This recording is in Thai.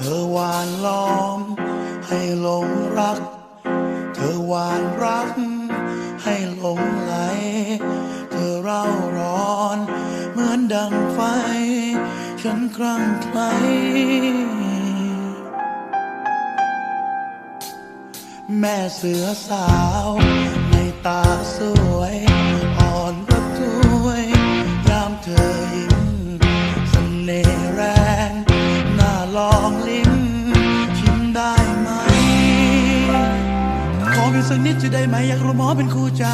เธอหวานล้อม ให้หลงรัก เธอหวานรัก ให้หลงไหล เธอเร่าร้อน เหมือนดังไฟ ฉันครั่งไคล้แม่เสือสาว ในตาสวย อ่อนระทวย ยามเธอยิ้มเสน่ห์ ลองลิ้มชิมได้ไหม ขอเพียงสักนิดจะได้ไหมอยากรู้หมอเป็นคู่ใจ